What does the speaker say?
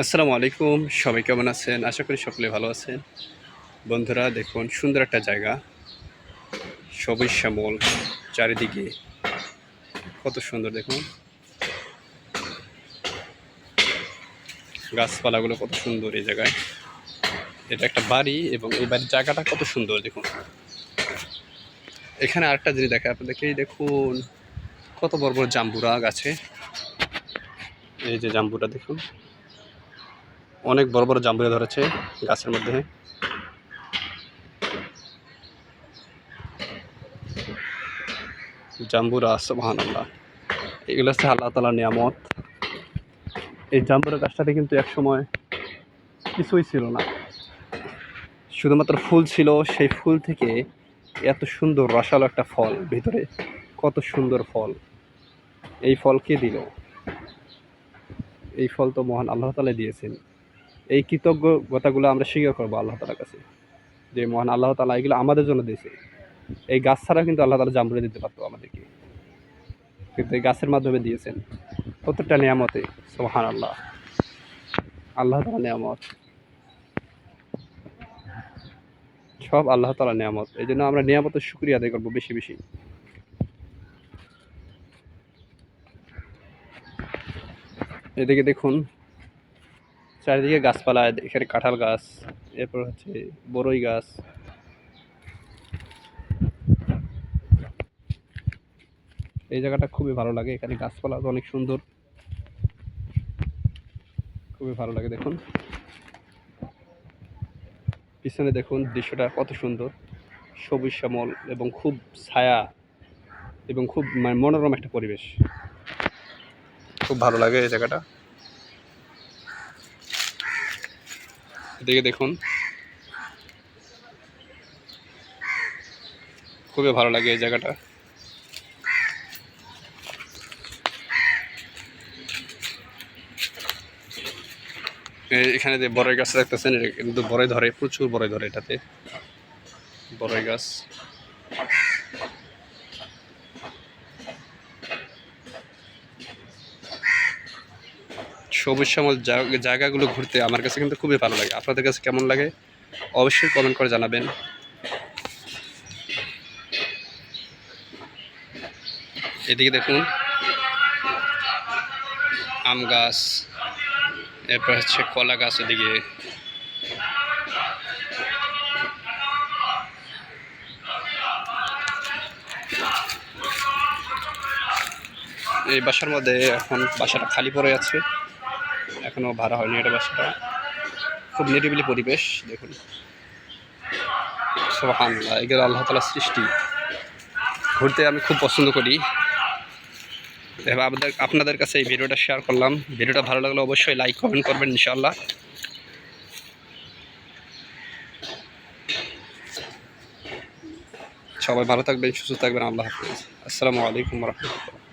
আসসালামু আলাইকুম, সবাই কেমন আছেন? আশা করি সকলে ভালো আছেন। বন্ধুরা, দেখুন, সুন্দর একটা জায়গা। সবুজ শ্যামল, চারিদিকে কত সুন্দর, দেখুন। গাছপালাগুলো কত সুন্দর এই জায়গায়। এটা একটা বাড়ি এবং এই বাড়ির জায়গাটা কত সুন্দর, দেখুন। এখানে আরেকটা জিনিস দেখে আপনাদেরকে দেখুন, কত বড় বড় জাম্বুরা গাছে। এই যে জাম্বুরা দেখুন। অনেক বড় বড় জাম্বুরা ধরেছে গাছের মধ্যে। জাম্বুরা সুবহান আল্লাহ এগুলো হচ্ছে আল্লাহ তালার নিয়ামত। এই জাম্বুরা গাছটাতে কিন্তু একসময় কিছুই ছিল না। শুধুমাত্র ফুল ছিল, সেই ফুল থেকে এত সুন্দর রসালো একটা ফল ভিতরে, কত সুন্দর ফল। এই ফল কে দিল? এই ফল তো মহান আল্লাহ তালা দিয়েছেন। এই কৃতজ্ঞতাগুলো আমরা স্বীকার করব আল্লাহ তালার কাছে। যে মহান আল্লাহ তালা এগুলো আমাদের জন্য দিয়েছে। এই গাছ ছাড়া কিন্তু আল্লাহ তালা জামরুলে দিতে পারতো আমাদেরকে। কিন্তু এই গাছের মাধ্যমে দিয়েছেন প্রত্যেকটা নিয়ামতে সোহান আল্লাহ আল্লাহ তালা নিয়ামত। সব আল্লাহ তালা নিয়ামত। এই জন্য আমরা নিয়ামতের শুক্রিয়া আদায় করব বেশি বেশি। এদিকে দেখুন চারিদিকে গাছপালা, এখানে কাঁঠাল গাছ, এরপর হচ্ছে বড়ই গাছ। এই জায়গাটা খুবই ভালো লাগে, এখানে গাছপালা তো অনেক সুন্দর। খুবই ভালো লাগে, দেখুন। পিছনে দেখুন দৃশ্যটা কত সুন্দর। সবুজ শ্যামল এবং খুব ছায়া এবং খুব মানে মনোরম একটা পরিবেশ। খুব ভালো লাগে এই জায়গাটা। এদিকে দেখুন। খুবই ভালো লাগে এই জায়গাটা। এখানে যে বড়ই গাছ দেখতেছেন কিন্তু বড়ই ধরে, প্রচুর বড়ই ধরে এটাতে। বড়ই গাছ। সবুজ শ্যামল জায়গাগুলো ঘুরতে আমার কাছে কিন্তু খুবই ভালো লাগে। আপনাদের কাছে কেমন লাগে? অবশ্যই কমেন্ট করে জানাবেন। এদিকে দেখুন। আম গাছ, এরপর হচ্ছে কলা গাছ ওদিকে। এই বাসার মধ্যে এখন বাসাটা খালি পড়ে আছে। এখনও ভাড়া হয়নি এটা বাসাটা। খুব নিরিবিলি পরিবেশ, দেখুন। সোহান এগুলো আল্লাহ তালার সৃষ্টি। ঘুরতে আমি খুব পছন্দ করি। আপনাদের আপনাদের কাছে এই ভিডিওটা শেয়ার করলাম। ভিডিওটা ভালো লাগলে অবশ্যই লাইক কমেন্ট করবেন ইনশাল্লাহ সবাই ভালো থাকবেন, সুস্থ থাকবেন, আল্লাহ হাফিজ। আসসালামু আলাইকুম রহমতুল্লাহ।